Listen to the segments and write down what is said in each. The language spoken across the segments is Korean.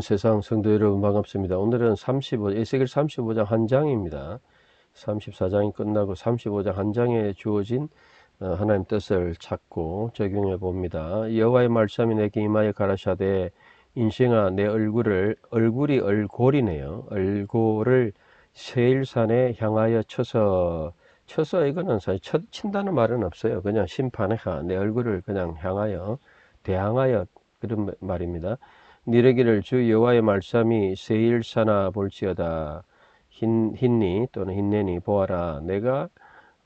온 세상 성도 여러분 반갑습니다. 오늘은 35, 에스겔 35장 한 장입니다. 34장이 끝나고 35장 한 장에 주어진 어, 하나님 뜻을 찾고 적용해 봅니다. 여호와의 말씀이 내게 임하여 가라사대 인생아 내 얼굴을 얼굴이 얼골이네요. 얼골을 세일산에 향하여 쳐서 쳐서 이거는 사실 쳐, 친다는 말은 없어요. 그냥 심판해가 내 얼굴을 그냥 향하여 대항하여 그런 말입니다. 니르기를 주 여호와의 말씀이 세일 사나 볼지어다. 흰, 흰니 또는 흰내니 보아라. 내가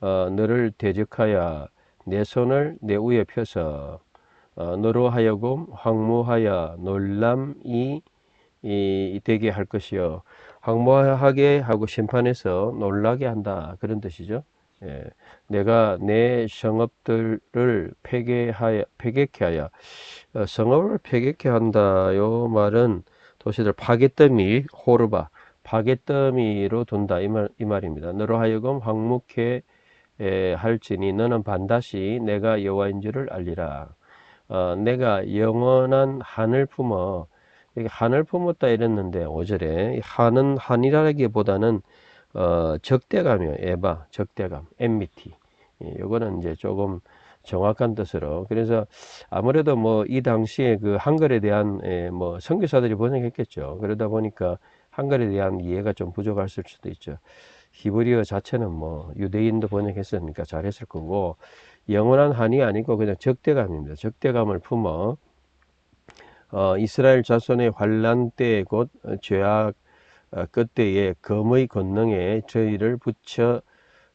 어, 너를 대적하여 내 손을 내 위에 펴서 어, 너로 하여금 황무하여 놀람이 이, 되게 할 것이요. 황무하게 하고 심판해서 놀라게 한다. 그런 뜻이죠. 예, 내가 내 성읍들을 폐괴하여 폐격케 하여 어, 성읍을 폐격케 한다. 요 말은 도시들 파괴더미 호르바 파괴더미로 둔다 이, 말, 이 말입니다. 너로 하여금 황묵해 에, 할지니 너는 반드시 내가 여호와인 줄을 알리라. 어, 내가 영원한 한을 품어 한을 품었다 이랬는데 5절에 한은 한이라기보다는 어, 적대감이요. 에바, 적대감, enmity. 예, 요거는 이제 조금 정확한 뜻으로. 그래서 아무래도 뭐 이 당시에 그 한글에 대한 예, 뭐 선교사들이 번역했겠죠. 그러다 보니까 한글에 대한 이해가 좀 부족할 수도 있죠. 히브리어 자체는 뭐 유대인도 번역했으니까 잘했을 거고 영원한 한이 아니고 그냥 적대감입니다. 적대감을 품어 어, 이스라엘 자손의 환란 때 곧 죄악 어, 그때에 검의 권능에 저희를 붙여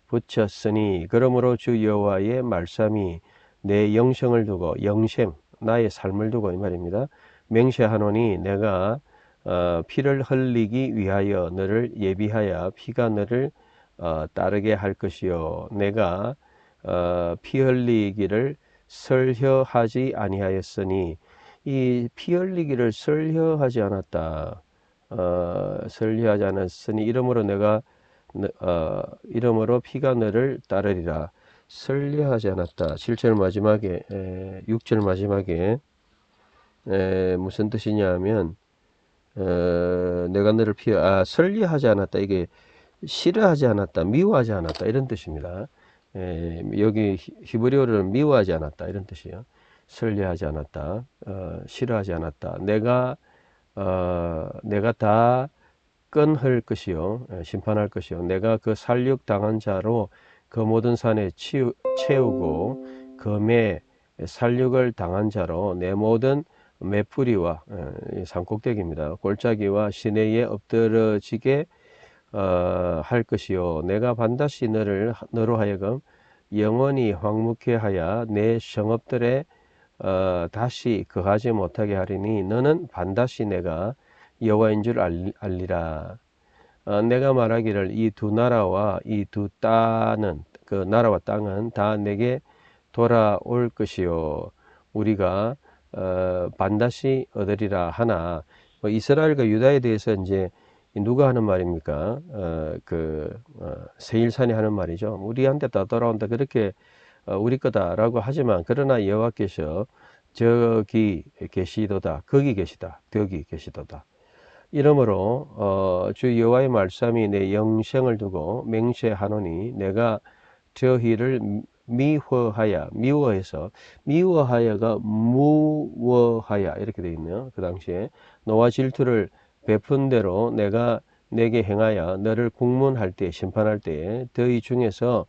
붙였으니 그러므로 주 여호와의 말씀이 내 영생을 두고 영생 나의 삶을 두고 이 말입니다. 맹세하노니 내가 어, 피를 흘리기 위하여 너를 예비하여 피가 너를 어, 따르게 할 것이요 내가 어, 피 흘리기를 설혀하지 아니하였으니 이 피 흘리기를 설혀하지 않았다. 어, 설리하지 않았으니 이름으로 내가 어, 이름으로 피가 너를 따르리라 설리하지 않았다. 7절 마지막에 에, 6절 마지막에 에, 무슨 뜻이냐 하면 어, 내가 너를 피어 아 설리하지 않았다. 이게 싫어하지 않았다. 미워하지 않았다. 이런 뜻입니다. 에, 여기 히브리어로는 미워하지 않았다. 이런 뜻이에요. 설리하지 않았다. 어, 싫어하지 않았다. 내가 어, 내가 다 끈할 것이요. 예, 심판할 것이요. 내가 그 살육 당한 자로 그 모든 산에 치우, 채우고 금에 살육을 당한 자로 내 모든 예, 산꼭대기입니다. 골짜기와 시내에 엎드러지게 어, 할 것이요. 내가 반드시 너를 너로 하여금 영원히 황묵해 하여 내 성읍들의 어, 다시 거하지 못하게 하리니 너는 반드시 내가 여호와인 줄 알리라. 어, 내가 말하기를 이 두 나라와 이 두 땅은 그 나라와 땅은 다 내게 돌아올 것이요 우리가 어, 반드시 얻으리라 하나 뭐 이스라엘과 유다에 대해서 이제 누가 하는 말입니까? 어, 그 어, 세일산이 하는 말이죠. 우리한테 다 돌아온다 그렇게 어, 우리 거다라고 하지만 그러나 여호와께서 저기 계시도다. 거기 계시다. 저기 계시도다. 이러므로 어, 주 여호와의 말씀이 내 영생을 두고 맹세하노니 내가 저희를 미워하여 미워해서 미워하여가 무워하여 이렇게 되어 있네요. 그 당시에 너와 질투를 베푼 대로 내가 내게 행하여 너를 국문할 때 심판할 때에 너희 중에서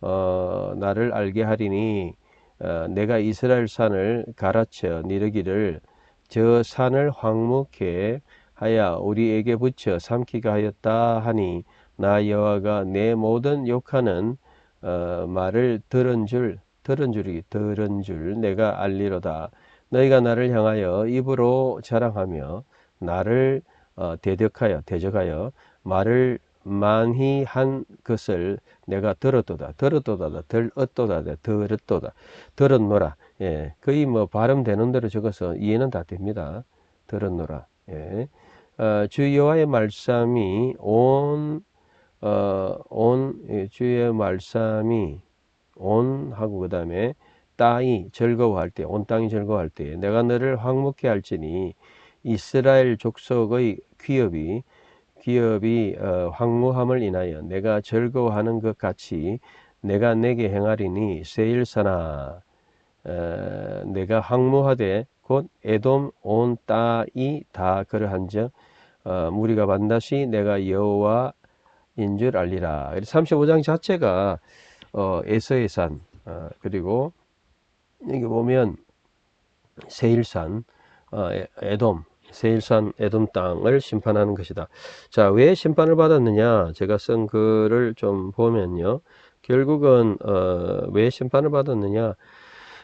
어, 나를 알게 하리니 어, 내가 이스라엘 산을 가라쳐 니르기를 저 산을 황묵해 하여 우리에게 붙여 삼키게 하였다 하니 나 여호와가 내 모든 욕하는 어, 말을 들은 줄 들은 줄이 들은 줄 내가 알리로다. 너희가 나를 향하여 입으로 자랑하며 나를 어, 대적하여 대적하여 말을 많이 한 것을 내가 들었도다 들었도다 들었도다 들었도다. 들었노라. 예 거의 뭐 발음되는 대로 적어서 이해는 다 됩니다. 들었노라. 예. 어, 주 여호와의 말씀이 온, 어, 온, 예, 주의 말씀이 온 하고 그 다음에 땅이 즐거워할 때, 온 땅이 즐거워할 때, 내가 너를 황묵케 할지니 이스라엘 족속의 귀업이 기업이 어, 황무함을 인하여 내가 즐거워하는 것 같이 내가 내게 행하리니 세일사나 어, 내가 황무하되 곧 에돔 온 땅이 다 그러한즉 어, 무리가 반드시 내가 여호와인 줄 알리라. 35장 자체가 어, 에서의 산 어, 그리고 여기 보면 세일산 어, 에- 에돔 세일산 에돔 땅을 심판하는 것이다. 자, 왜 심판을 받았느냐? 제가 쓴 글을 좀 보면요. 결국은 어, 왜 심판을 받았느냐?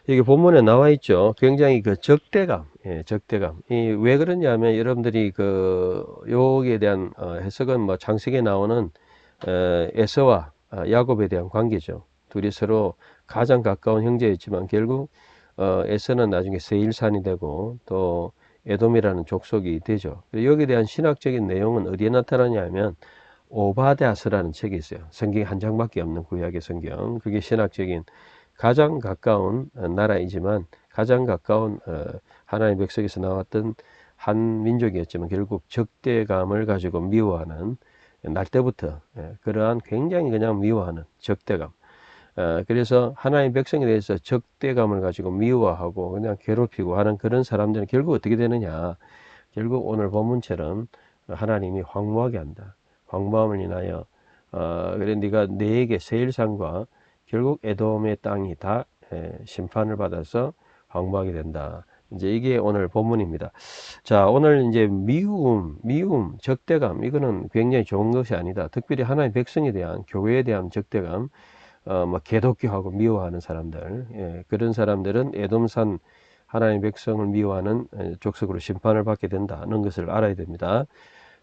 이게 본문에 나와 있죠. 굉장히 그 적대감, 예, 적대감. 이 왜 그러냐면 여러분들이 그 여기에 대한 어, 해석은 뭐 창세기에 나오는 어, 에서와 어, 야곱에 대한 관계죠. 둘이 서로 가장 가까운 형제였지만 결국 어, 에서는 나중에 세일산이 되고 또 에돔이라는 족속이 되죠. 여기에 대한 신학적인 내용은 어디에 나타나냐면 오바데아스라는 책이 있어요. 성경이 한 장밖에 없는 구약의 성경. 그게 신학적인 가장 가까운 어, 나라이지만 가장 가까운 어, 하나님의 백성에서 나왔던 한 민족이었지만 결국 적대감을 가지고 미워하는 날 때부터 예, 그러한 굉장히 그냥 미워하는 적대감. 어, 그래서 하나님 백성에 대해서 적대감을 가지고 미워하고 그냥 괴롭히고 하는 그런 사람들은 결국 어떻게 되느냐. 결국 오늘 본문처럼 하나님이 황무하게 한다. 황무함을 인하여 어, 그래 네가 내에게 세일산과 결국 에돔의 땅이 다 예, 심판을 받아서 황무하게 된다. 이제 이게 오늘 본문입니다. 자, 오늘 이제 미움, 미움, 적대감, 이거는 굉장히 좋은 것이 아니다. 특별히 하나의 백성에 대한, 교회에 대한 적대감, 어, 뭐, 개독교하고 미워하는 사람들, 예, 그런 사람들은 에돔산 하나님의 백성을 미워하는 에, 족속으로 심판을 받게 된다는 것을 알아야 됩니다.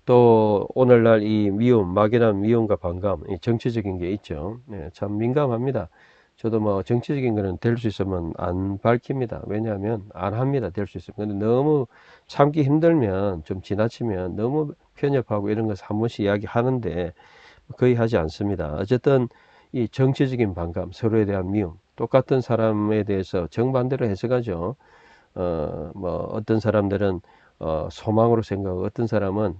또 오늘날 이 미움, 막연한 미움과 반감, 이 정치적인 게 있죠. 예, 참 민감합니다. 저도 뭐 정치적인 거는 될 수 있으면 안 밝힙니다. 왜냐하면 안 합니다. 될 수 있으면. 근데 너무 참기 힘들면 좀 지나치면 너무 편협하고 이런 것을 한 번씩 이야기하는데 거의 하지 않습니다. 어쨌든 이 정치적인 반감, 서로에 대한 미움, 똑같은 사람에 대해서 정반대로 해석하죠. 어, 뭐 어떤 사람들은 어, 소망으로 생각하고 어떤 사람은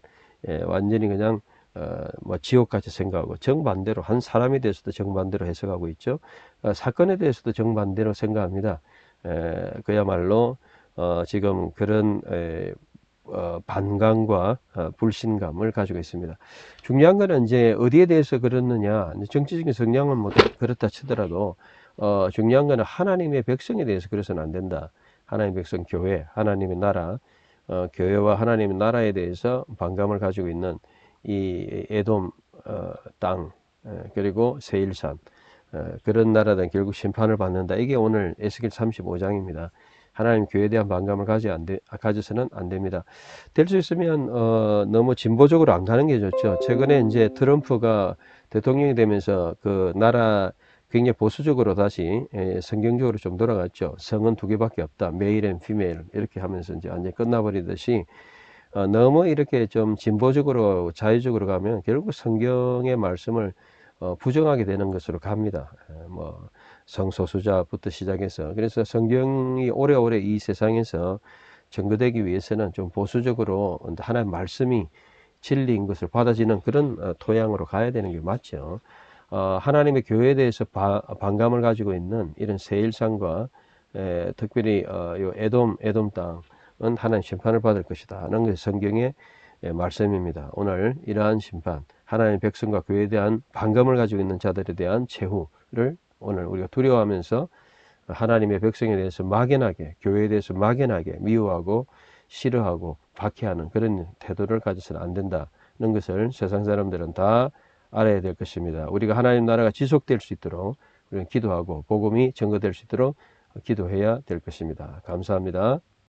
예, 완전히 그냥 어, 뭐 지옥같이 생각하고 정반대로 한 사람에 대해서도 정반대로 해석하고 있죠. 어, 사건에 대해서도 정반대로 생각합니다. 에, 그야말로 어, 지금 그런 에, 어, 반감과 어, 불신감을 가지고 있습니다. 중요한 거는 이제 어디에 대해서 그렇느냐, 정치적인 성향은 뭐 그렇다 치더라도 어, 중요한 거는 하나님의 백성에 대해서 그래서는 안 된다. 하나님의 백성 교회, 하나님의 나라, 어, 교회와 하나님의 나라에 대해서 반감을 가지고 있는 이 에돔 어, 땅 에, 그리고 세일산 어, 그런 나라들은 결국 심판을 받는다. 이게 오늘 에스겔 35장입니다. 하나님 교회에 대한 반감을 가지 안 돼, 가져서는 안 됩니다. 될 수 있으면 어, 너무 진보적으로 안 가는 게 좋죠. 최근에 이제 트럼프가 대통령이 되면서 그 나라 굉장히 보수적으로 다시 예, 성경적으로 좀 돌아갔죠. 성은 두 개밖에 없다. 메일 앤 피메일 이렇게 하면서 이제 완전히 끝나버리듯이 어, 너무 이렇게 좀 진보적으로 자유적으로 가면 결국 성경의 말씀을 어, 부정하게 되는 것으로 갑니다. 에, 뭐 성소수자부터 시작해서 그래서 성경이 오래오래 이 세상에서 전거되기 위해서는 좀 보수적으로 하나의 말씀이 진리인 것을 받아지는 그런 어, 토양으로 가야 되는 게 맞죠. 어, 하나님의 교회에 대해서 바, 반감을 가지고 있는 이런 세일상과 에, 특별히 어, 요 에돔 에돔 땅은 하나님 심판을 받을 것이다 하는 것이 성경의 예, 말씀입니다. 오늘 이러한 심판, 하나님의 백성과 교회에 대한 반감을 가지고 있는 자들에 대한 최후를 오늘 우리가 두려워하면서 하나님의 백성에 대해서 막연하게, 교회에 대해서 막연하게 미워하고 싫어하고 박해하는 그런 태도를 가져서는 안 된다는 것을 세상 사람들은 다 알아야 될 것입니다. 우리가 하나님 나라가 지속될 수 있도록 우리는 기도하고 복음이 증거될 수 있도록 기도해야 될 것입니다. 감사합니다.